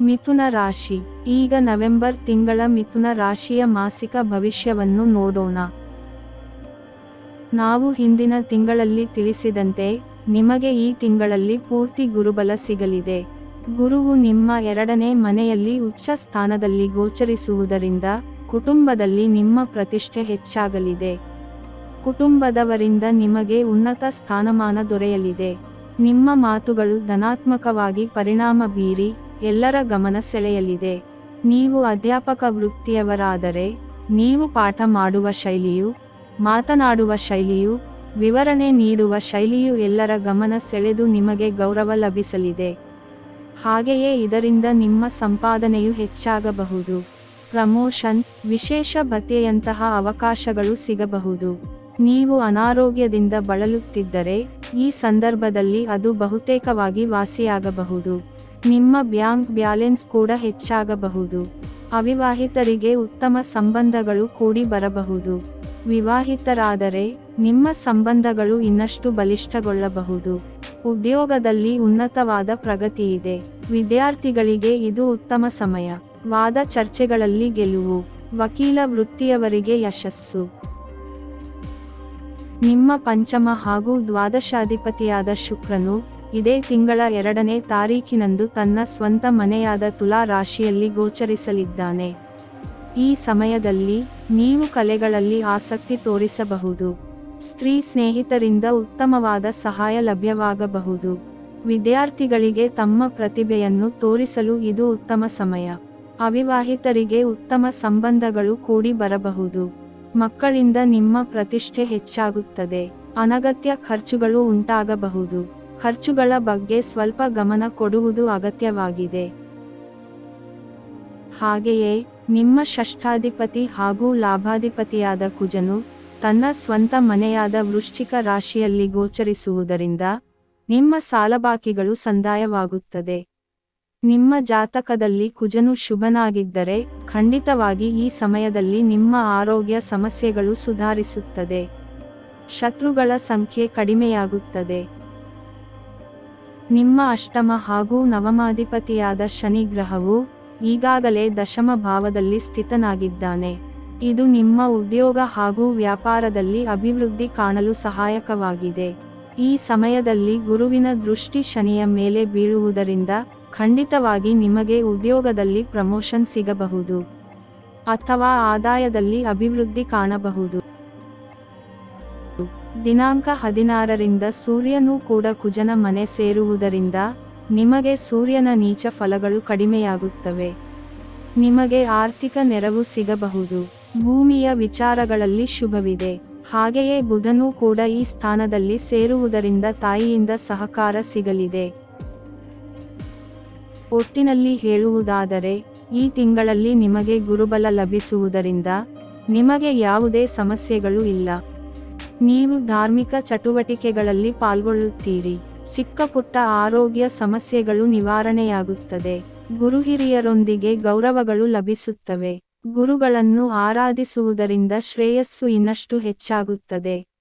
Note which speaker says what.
Speaker 1: ಮಿಥುನ ರಾಶಿ. ಈಗ ನವೆಂಬರ್ ತಿಂಗಳ ಮಿಥುನ ರಾಶಿಯ ಮಾಸಿಕ ಭವಿಷ್ಯವನ್ನು ನೋಡೋಣ. ನಾವು ಹಿಂದಿನ ತಿಂಗಳಲ್ಲಿ ತಿಳಿಸಿದಂತೆ, ನಿಮಗೆ ಈ ತಿಂಗಳಲ್ಲಿ ಪೂರ್ತಿ ಗುರುಬಲ ಸಿಗಲಿದೆ. ಗುರುವು ನಿಮ್ಮ ಎರಡನೇ ಮನೆಯಲ್ಲಿ ಉಚ್ಚ ಸ್ಥಾನದಲ್ಲಿ ಗೋಚರಿಸುವುದರಿಂದ, ಕುಟುಂಬದಲ್ಲಿ ನಿಮ್ಮ ಪ್ರತಿಷ್ಠೆ ಹೆಚ್ಚಾಗಲಿದೆ. ಕುಟುಂಬದವರಿಂದ ನಿಮಗೆ ಉನ್ನತ ಸ್ಥಾನಮಾನ ದೊರೆಯಲಿದೆ. ನಿಮ್ಮ ಮಾತುಗಳು ಧನಾತ್ಮಕವಾಗಿ ಪರಿಣಾಮ ಬೀರಿ ಎಲ್ಲರ ಗಮನ ಸೆಳೆಯಲಿದೆ. ನೀವು ಅಧ್ಯಾಪಕ ವೃತ್ತಿಯವರಾದರೆ, ನೀವು ಪಾಠ ಮಾಡುವ ಶೈಲಿಯು, ಮಾತನಾಡುವ ಶೈಲಿಯು, ವಿವರಣೆ ನೀಡುವ ಶೈಲಿಯು ಎಲ್ಲರ ಗಮನ ಸೆಳೆದು ನಿಮಗೆ ಗೌರವ ಲಭಿಸಲಿದೆ. ಹಾಗೆಯೇ ಇದರಿಂದ ನಿಮ್ಮ ಸಂಪಾದನೆಯು ಹೆಚ್ಚಾಗಬಹುದು. ಪ್ರಮೋಷನ್, ವಿಶೇಷ ಭತ್ಯೆಯಂತಹ ಅವಕಾಶಗಳು ಸಿಗಬಹುದು. ನೀವು ಅನಾರೋಗ್ಯದಿಂದ ಬಳಲುತ್ತಿದ್ದರೆ, ಈ ಸಂದರ್ಭದಲ್ಲಿ ಅದು ಬಹುತೇಕವಾಗಿ ವಾಸಿಯಾಗಬಹುದು. ನಿಮ್ಮ ಬ್ಯಾಂಕ್ ಬ್ಯಾಲೆನ್ಸ್ ಕೂಡ ಹೆಚ್ಚಾಗಬಹುದು. ಅವಿವಾಹಿತರಿಗೆ ಉತ್ತಮ ಸಂಬಂಧಗಳು ಕೂಡಿ ಬರಬಹುದು. ವಿವಾಹಿತರಾದರೆ ನಿಮ್ಮ ಸಂಬಂಧಗಳು ಇನ್ನಷ್ಟು ಬಲಿಷ್ಠಗೊಳ್ಳಬಹುದು. ಉದ್ಯೋಗದಲ್ಲಿ ಉನ್ನತವಾದ ಪ್ರಗತಿಯಿದೆ. ವಿದ್ಯಾರ್ಥಿಗಳಿಗೆ ಇದು ಉತ್ತಮ ಸಮಯ. ವಾದ ಚರ್ಚೆಗಳಲ್ಲಿ ಗೆಲುವು. ವಕೀಲ ವೃತ್ತಿಯವರಿಗೆ ಯಶಸ್ಸು. ನಿಮ್ಮ ಪಂಚಮ ಹಾಗೂ ದ್ವಾದಶಾಧಿಪತಿಯಾದ ಶುಕ್ರನು ಇದೇ ತಿಂಗಳ ಎರಡನೇ ತಾರೀಕಿನಂದು ತನ್ನ ಸ್ವಂತ ಮನೆಯಾದ ತುಲಾ ರಾಶಿಯಲ್ಲಿ ಗೋಚರಿಸಲಿದ್ದಾನೆ. ಈ ಸಮಯದಲ್ಲಿ ನೀವು ಕಲೆಗಳಲ್ಲಿ ಆಸಕ್ತಿ ತೋರಿಸಬಹುದು. ಸ್ತ್ರೀ ಸ್ನೇಹಿತರಿಂದ ಉತ್ತಮವಾದ ಸಹಾಯ ಲಭ್ಯವಾಗಬಹುದು. ವಿದ್ಯಾರ್ಥಿಗಳಿಗೆ ತಮ್ಮ ಪ್ರತಿಭೆಯನ್ನು ತೋರಿಸಲು ಇದು ಉತ್ತಮ ಸಮಯ. ಅವಿವಾಹಿತರಿಗೆ ಉತ್ತಮ ಸಂಬಂಧಗಳು ಕೂಡಿ ಬರಬಹುದು. ಮಕ್ಕಳಿಂದ ನಿಮ್ಮ ಪ್ರತಿಷ್ಠೆ ಹೆಚ್ಚಾಗುತ್ತದೆ. ಅನಗತ್ಯ ಖರ್ಚುಗಳು ಉಂಟಾಗಬಹುದು. ಖರ್ಚುಗಳ ಬಗ್ಗೆ ಸ್ವಲ್ಪ ಗಮನ ಕೊಡುವುದು ಅಗತ್ಯವಾಗಿದೆ. ಹಾಗೆಯೇ, ನಿಮ್ಮ ಷಷ್ಠಾಧಿಪತಿ ಹಾಗೂ ಲಾಭಾಧಿಪತಿಯಾದ ಕುಜನು ತನ್ನ ಸ್ವಂತ ಮನೆಯಾದ ವೃಶ್ಚಿಕ ರಾಶಿಯಲ್ಲಿ ಗೋಚರಿಸುವುದರಿಂದ ನಿಮ್ಮ ಸಾಲಬಾಕಿಗಳು ಸಂದಾಯವಾಗುತ್ತದೆ. ನಿಮ್ಮ ಜಾತಕದಲ್ಲಿ ಕುಜನು ಶುಭನಾಗಿದ್ದರೆ ಖಂಡಿತವಾಗಿ ಈ ಸಮಯದಲ್ಲಿ ನಿಮ್ಮ ಆರೋಗ್ಯ ಸಮಸ್ಯೆಗಳು ಸುಧಾರಿಸುತ್ತದೆ. ಶತ್ರುಗಳ ಸಂಖ್ಯೆ ಕಡಿಮೆಯಾಗುತ್ತದೆ. ನಿಮ್ಮ ಅಷ್ಟಮ ಹಾಗೂ ನವಮಾಧಿಪತಿಯಾದ ಶನಿ ಗ್ರಹವು ಈಗಾಗಲೇ ದಶಮ ಭಾವದಲ್ಲಿ ಸ್ಥಿತನಾಗಿದ್ದಾನೆ. ಇದು ನಿಮ್ಮ ಉದ್ಯೋಗ ಹಾಗೂ ವ್ಯಾಪಾರದಲ್ಲಿ ಅಭಿವೃದ್ಧಿ ಕಾಣಲು ಸಹಾಯಕವಾಗಿದೆ. ಈ ಸಮಯದಲ್ಲಿ ಗುರುವಿನ ದೃಷ್ಟಿ ಶನಿಯ ಮೇಲೆ ಬೀಳುವುದರಿಂದ ಖಂಡಿತವಾಗಿ ನಿಮಗೆ ಉದ್ಯೋಗದಲ್ಲಿ ಪ್ರಮೋಷನ್ ಸಿಗಬಹುದು. ಅಥವಾ ಆದಾಯದಲ್ಲಿ ಅಭಿವೃದ್ಧಿ ಕಾಣಬಹುದು. ದಿನಾಂಕ ಹದಿನಾರರಿಂದ ಸೂರ್ಯನೂ ಕೂಡ ಕುಜನ ಮನೆ ಸೇರುವುದರಿಂದ ನಿಮಗೆ ಸೂರ್ಯನ ನೀಚ ಫಲಗಳು ಕಡಿಮೆಯಾಗುತ್ತವೆ. ನಿಮಗೆ ಆರ್ಥಿಕ ನೆರವು ಸಿಗಬಹುದು. ಭೂಮಿಯ ವಿಚಾರಗಳಲ್ಲಿ ಶುಭವಿದೆ. ಹಾಗೆಯೇ ಬುಧನೂ ಕೂಡ ಈ ಸ್ಥಾನದಲ್ಲಿ ಸೇರುವುದರಿಂದ ತಾಯಿಯಿಂದ ಸಹಕಾರ ಸಿಗಲಿದೆ. ಒಟ್ಟಿನಲ್ಲಿ ಹೇಳುವುದಾದರೆ, ಈ ತಿಂಗಳಲ್ಲಿ ನಿಮಗೆ ಗುರುಬಲ ಲಭಿಸುವುದರಿಂದ ನಿಮಗೆ ಯಾವುದೇ ಸಮಸ್ಯೆಗಳು ಇಲ್ಲ. ನೀವು ಧಾರ್ಮಿಕ ಚಟುವಟಿಕೆಗಳಲ್ಲಿ ಪಾಲ್ಗೊಳ್ಳುತ್ತೀರಿ. ಚಿಕ್ಕ ಪುಟ್ಟ ಆರೋಗ್ಯ ಸಮಸ್ಯೆಗಳು ನಿವಾರಣೆಯಾಗುತ್ತದೆ. ಗುರುಹಿರಿಯರೊಂದಿಗೆ ಗೌರವಗಳು ಲಭಿಸುತ್ತವೆ. ಗುರುಗಳನ್ನು ಆರಾಧಿಸುವುದರಿಂದ ಶ್ರೇಯಸ್ಸು ಇನ್ನಷ್ಟು ಹೆಚ್ಚಾಗುತ್ತದೆ.